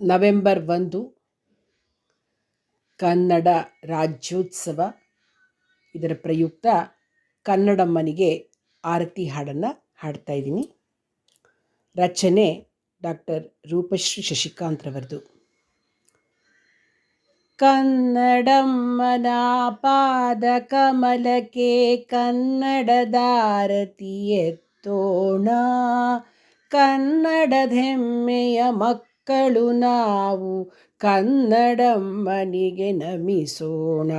November ಒಂದು, ಕನ್ನಡ ರಾಜ್ಯೋತ್ಸವ. ಇದರ ಪ್ರಯುಕ್ತ ಕನ್ನಡಮ್ಮನಿಗೆ ಆರತಿ ಹಾಡನ್ನು ಹಾಡ್ತಾ ಇದ್ದೀನಿ. ರಚನೆ ಡಾಕ್ಟರ್ ರೂಪಶ್ರೀ ಶಶಿಕಾಂತ್ರವರದು ಕನ್ನಡಮ್ಮನ ಪಾದ ಕಮಲಕ್ಕೆ ಕನ್ನಡದಾರತಿ ಎತ್ತೋಣ. ಕನ್ನಡದ ಹೆಮ್ಮೆಯ ಮಕ್ಕಳು ನಾವು ಕನ್ನಡಮ್ಮನಿಗೆ ನಮಿಸೋಣ.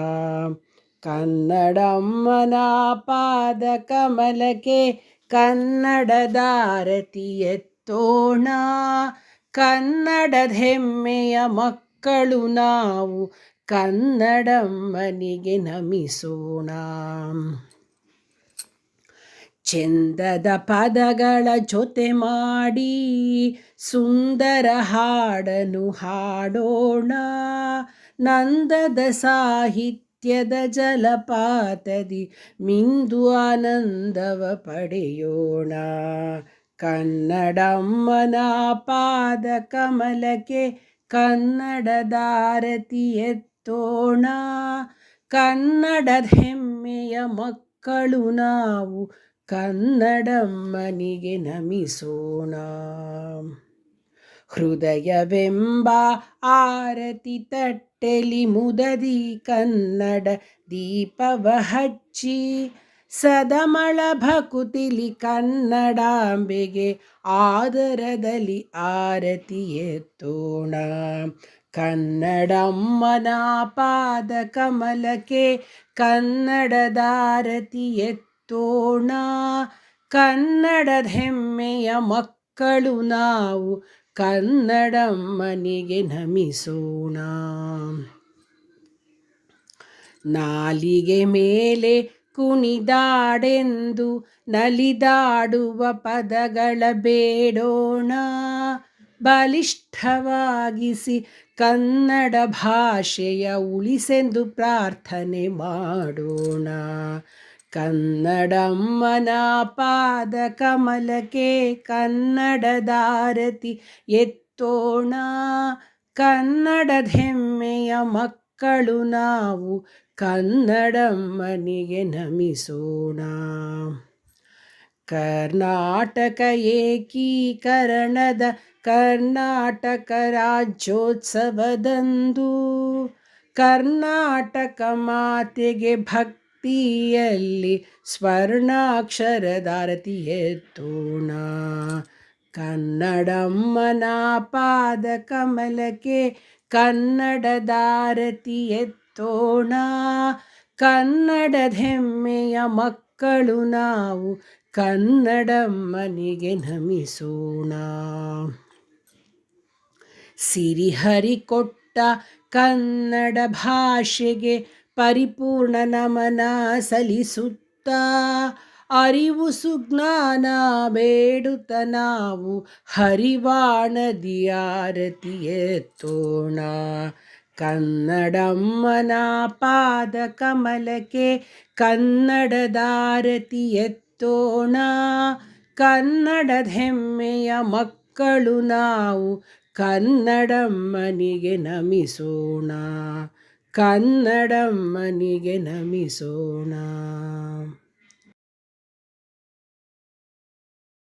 ಕನ್ನಡಮ್ಮನ ಪಾದ ಕಮಲಕ್ಕೆ ಕನ್ನಡದಾರತಿ ಎತ್ತೋಣ. ಕನ್ನಡದ ಹೆಮ್ಮೆಯ ಮಕ್ಕಳು ನಾವು ಕನ್ನಡಮ್ಮನಿಗೆ ನಮಿಸೋಣ. ಚೆಂದದ ಪದಗಳ ಜೊತೆ ಮಾಡಿ ಸುಂದರ ಹಾಡನು ಹಾಡೋಣ. ನಂದದ ಸಾಹಿತ್ಯದ ಜಲಪಾತದಿ ಮಿಂದು ಆನಂದವ ಪಡೆಯೋಣ. ಕನ್ನಡಮ್ಮನ ಪಾದ ಕಮಲಕ್ಕೆ ಕನ್ನಡದಾರತಿ ಎತ್ತೋಣ. ಕನ್ನಡದ ಹೆಮ್ಮೆಯ ಮಕ್ಕಳು ನಾವು ಕನ್ನಡಮ್ಮನಿಗೆ ನಮಿಸೋಣ. ಹೃದಯವೆಂಬ ಆರತಿ ತಟ್ಟೆಲಿ ಮುದದಿ ಕನ್ನಡ ದೀಪವ ಹಚ್ಚಿ, ಸದಮಳ ಭಕುತಿಲಿ ಕನ್ನಡಾಂಬೆಗೆ ಆದರದಲ್ಲಿ ಆರತಿ ಎತ್ತೋಣ. ಕನ್ನಡಮ್ಮನ ಪಾದ ಕಮಲಕ್ಕೆ ಕನ್ನಡದಾರತಿ ಎತ್ತ ತೋಣ ಕನ್ನಡ ಹೆಮ್ಮೆಯ ಮಕ್ಕಳು ನಾವು ಕನ್ನಡಮ್ಮನಿಗೆ ನಮಿಸೋಣ. ನಾಲಿಗೆ ಮೇಲೆ ಕುಣಿದಾಡೆಂದು ನಲಿದಾಡುವ ಪದಗಳ ಬೇಡೋಣ. ಬಲಿಷ್ಠವಾಗಿಸಿ ಕನ್ನಡ ಭಾಷೆಯ ಉಳಿಸೆಂದು ಪ್ರಾರ್ಥನೆ ಮಾಡೋಣ. ಕನ್ನಡಮ್ಮನ ಪಾದ ಕಮಲಕ್ಕೆ ಕನ್ನಡದಾರತಿ ಎತ್ತೋಣ ಕನ್ನಡ ಧೆಮ್ಮೆಯ ಮಕ್ಕಳು ನಾವು ಕನ್ನಡಮ್ಮನಿಗೆ ನಮಿಸೋಣ ಕರ್ನಾಟಕ ಏಕೀಕರಣದ ಕರ್ನಾಟಕ ರಾಜ್ಯೋತ್ಸವದಂದು ಕರ್ನಾಟಕ ಮಾತೆಗೆ ಭಕ್ತಿ ಭಕ್ತಿಯಲ್ಲಿ ಸ್ವರ್ಣಾಕ್ಷರದಾರತಿ ಎತ್ತೋಣ ಕನ್ನಡಮ್ಮನ ಪಾದ ಕಮಲಕ್ಕೆ ಕನ್ನಡದಾರತಿ ಎತ್ತೋಣ ಕನ್ನಡ ಹೆಮ್ಮೆಯ ಮಕ್ಕಳು ನಾವು ಕನ್ನಡಮ್ಮನಿಗೆ ನಮಿಸೋಣ. ಸಿರಿಹರಿ ಕೊಟ್ಟ ಕನ್ನಡ ಭಾಷೆಗೆ ಪರಿಪೂರ್ಣ ನಮನ ಸಲ್ಲಿಸುತ್ತ. ಅರಿವು ಸುಜ್ಞಾನ ಬೇಡುತ್ತ ನಾವು ಹರಿವಾಣದಿ ಆರತಿ ಎತ್ತೋಣ ಕನ್ನಡಮ್ಮನ ಪಾದ ಕಮಲಕ್ಕೆ ಕನ್ನಡದಾರತಿ ಎತ್ತೋಣ ಕನ್ನಡದ ಹೆಮ್ಮೆಯ ಮಕ್ಕಳು ನಾವು ಕನ್ನಡಮ್ಮನಿಗೆ ನಮಿಸೋಣ ಕನ್ನಡಮ್ಮನಿಗೆ ನಮಿಸೋಣ.